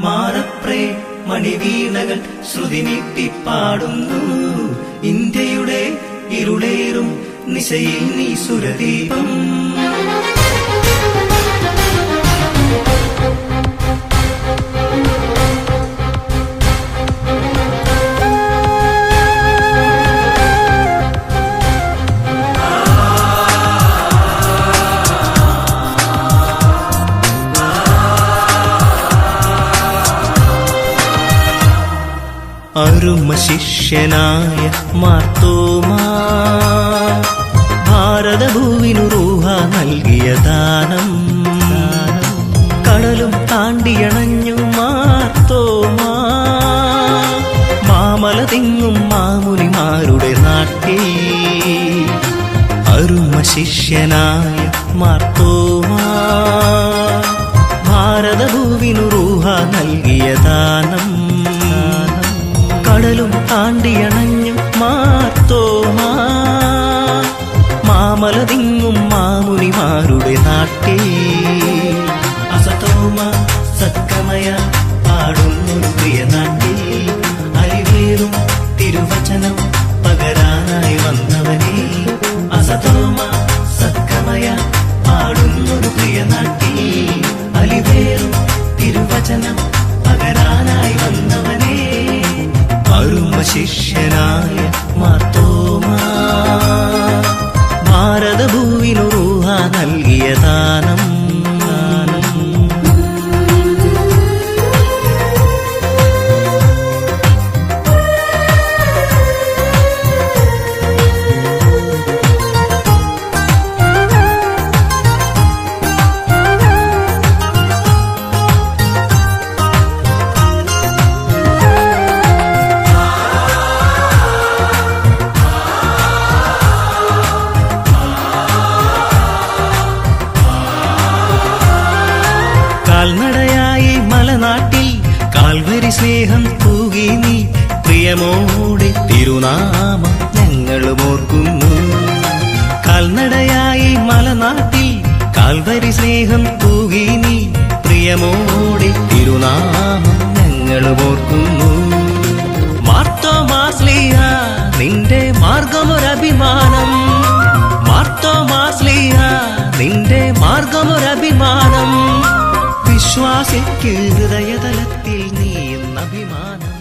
മാറപ്രേ മണിവീണകൾ ശ്രുതി നീട്ടിപ്പാടുന്നു ഇന്ത്യയുടെ ഇരുളേറും നിശയിൽ നീ സുരദീപം. അരുമ ശിഷ്യനായ മാർത്തോമാ. ഭാരതഭൂവിനു റൂഹ നൽകിയ ദാനം. കടലും താണ്ടിയണഞ്ഞു മാർത്തോമാ. മാമല തിങ്ങും മാമുനിമാരുടെ നാട്ടിൽ. അരുമ ശിഷ്യനായ മാർത്തോമാ. കടലും താണ്ടിയണഞ്ഞു മാർത്തോമാ. മാമല തിങ്ങും മാമുനിമാരുടെ നാട്ടിൽ. ശിഷ്യനായ മാർത്തോമാ. ഭാരതഭൂവിനു റൂഹ നൽകിയ കാൽനടയായി മലനാട്ടിൽ കാൽവരി സ്നേഹം തൂകി നീ പ്രിയമോടെ തിരുനാമം ഞങ്ങളും ഓർക്കുന്നു. കാൽനടയായി മലനാട്ടിൽ കാൽവരി സ്നേഹം തൂകി നീ പ്രിയമോടെ തിരുനാമം ഞങ്ങളും ഓർക്കുന്നു. എനിക്ക് ഹൃദയതലത്തിൽ നീ അഭിമാനം.